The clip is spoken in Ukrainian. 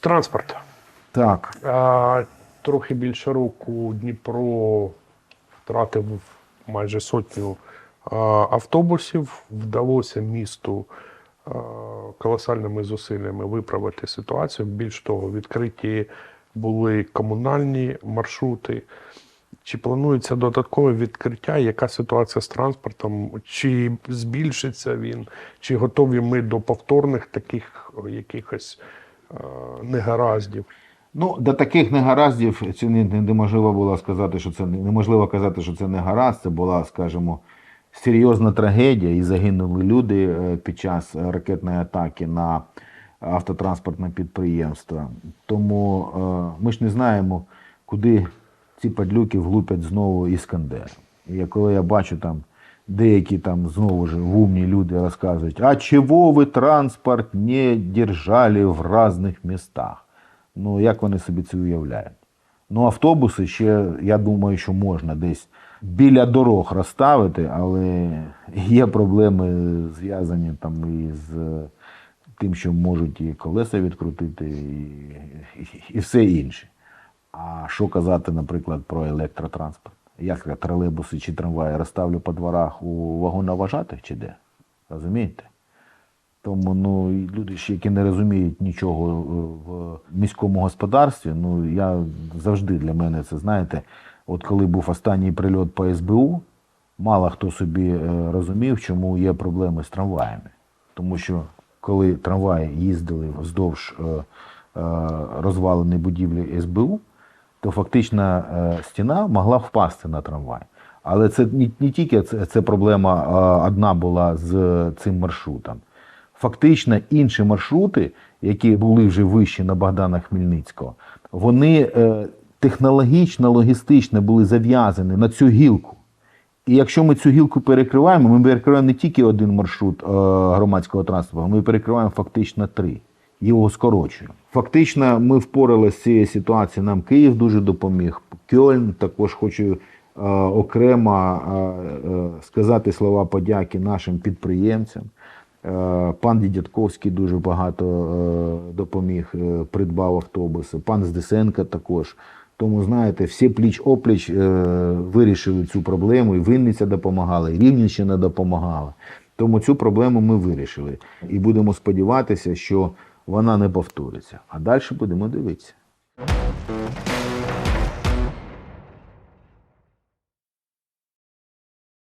Транспорт. Так, А, трохи більше року Дніпро втратив майже сотню а, автобусів. Вдалося місту а, колосальними зусиллями виправити ситуацію. Більш того, відкриті були комунальні маршрути. Чи планується додаткове відкриття? Яка ситуація з транспортом? Чи збільшиться він? Чи готові ми до повторних таких якихось негараздів? Ну, до таких негараздів це не- не- неможливо було сказати, що це неможливо казати, що це не гаразд. Це була, скажімо, серйозна трагедія, і загинули люди е, під час е, ракетної атаки на автотранспортне підприємство. Тому е, ми ж не знаємо, куди ці падлюки влупять знову іскандер. І коли я бачу там деякі там знову ж умні люди розказують, а чого ви транспорт не держали в різних містах? Ну, як вони собі це уявляють? Ну, автобуси ще, я думаю, що можна десь біля дорог розставити, але є проблеми зв'язані там із тим, що можуть і колеса відкрутити, і, і, і все інше. А що казати, наприклад, про електротранспорт? Як я тролейбуси чи трамваї розставлю по дворах у вагоноважатих чи де? Розумієте? Тому ну, люди які не розуміють нічого е, в міському господарстві, ну я завжди для мене це знаєте, от коли був останній прильот по СБУ, мало хто собі е, розумів, чому є проблеми з трамваями. Тому що коли трамваї їздили вздовж е, розваленої будівлі СБУ, фактично е, стіна могла впасти на трамвай. Але це не, тільки це проблема е, одна була з цим маршрутом. Фактично інші маршрути, які були вже вищі на Богдана Хмельницького, вони е, технологічно, логістично були зав'язані на цю гілку. І якщо ми цю гілку перекриваємо, ми перекриваємо не тільки один маршрут е, громадського транспорту, ми перекриваємо фактично три. Його скорочуємо. Фактично, ми впоралися з цією ситуацією. Нам Київ дуже допоміг. Кьольн також хочу е, окремо е, е, сказати слова подяки нашим підприємцям. Е, Пан Дідятковський дуже багато е, допоміг, е, придбав автобуси. Пан Здисенко також. Тому, знаєте, всі пліч-опліч е, вирішили цю проблему, і Вінниця допомагала, і Рівненщина допомагала. Тому цю проблему ми вирішили. І будемо сподіватися, що вона не повториться. А далі будемо дивитися.